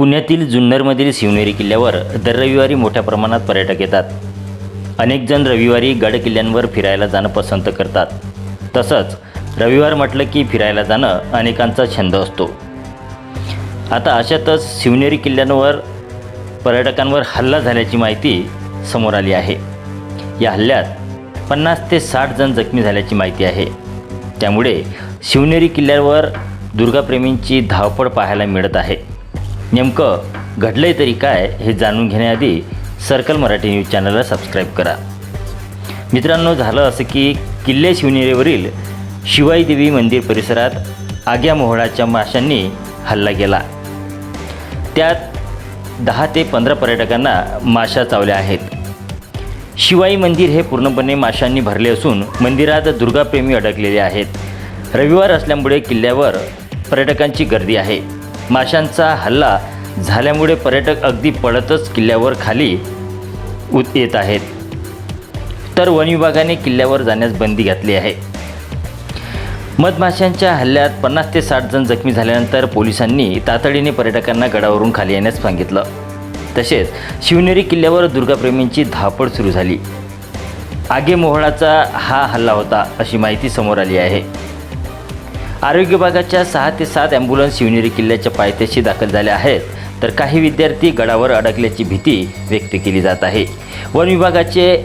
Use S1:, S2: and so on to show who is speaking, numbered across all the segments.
S1: पुण्यातील जुन्नरमधील शिवनेरी किल्ल्यावर दर रविवारी मोठ्या प्रमाणात पर्यटक येतात. अनेक जण रविवारी गड किल्ल्यांवर फिरायला जाणं पसंत करतात. तसंच रविवार म्हटलं की फिरायला जाणं अनेकांचा छंद असतो. आता अशातच शिवनेरी किल्ल्यांवर पर्यटकांवर हल्ला झाल्याची माहिती समोर आली आहे. या हल्ल्यात पन्नास ते साठ जण जखमी झाल्याची माहिती आहे. त्यामुळे शिवनेरी किल्ल्यावर दुर्गाप्रेमींची धावपळ पाहायला मिळत आहे. नेमकं घडलंय तरी काय हे जाणून घेण्याआधी सर्कल मराठी न्यूज चॅनलला सबस्क्राईब करा. मित्रांनो झालं असं की किल्ले शिवनेरीवरील शिवाई देवी मंदिर परिसरात आग्या मोहळाच्या माशांनी हल्ला केला. त्यात दहा ते पंधरा पर्यटकांना माशा चावल्या आहेत. शिवाई मंदिर हे पूर्णपणे माशांनी भरले असून मंदिरात दुर्गाप्रेमी अडकलेले आहेत. रविवार असल्यामुळे किल्ल्यावर पर्यटकांची गर्दी आहे. माशांचा हल्ला झाल्यामुळे पर्यटक अगदी पडतच किल्ल्यावर खाली उत येत आहेत. तर वन विभागाने किल्ल्यावर जाण्यास बंदी घातली आहे. मधमाशांच्या हल्ल्यात पन्नास ते साठ जण जखमी झाल्यानंतर पोलिसांनी तातडीने पर्यटकांना गडावरून खाली येण्यास सांगितलं. तसेच शिवनेरी किल्ल्यावर दुर्गाप्रेमींची धावपळ सुरू झाली. आगे मोहळाचा हा हल्ला होता अशी माहिती समोर आली आहे. आरोग्य विभागाच्या सहा ते सात ॲम्ब्युलन्स शिवनेरी किल्ल्याच्या पायथ्याशी दाखल झाल्या आहेत. तर काही विद्यार्थी गडावर अडकल्याची भीती व्यक्त केली जात आहे. वन विभागाचे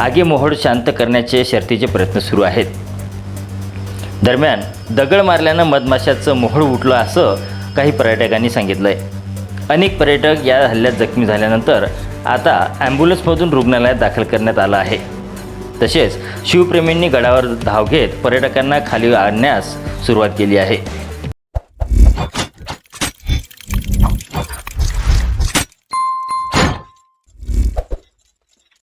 S1: आगे शांत करण्याचे शर्तीचे प्रयत्न सुरू आहेत. दरम्यान दगड मारल्यानं मधमाशाचं मोहोळ उठलं असं काही पर्यटकांनी सांगितलं आहे अनेक पर्यटक या हल्ल्यात जखमी झाल्यानंतर आता ॲम्ब्युलन्समधून रुग्णालयात दाखल करण्यात आलं आहे. तसेच शिवप्रेमींनी गडावर धाव घेत पर्यटकांना खाली आणण्यास सुरुवात केली आहे.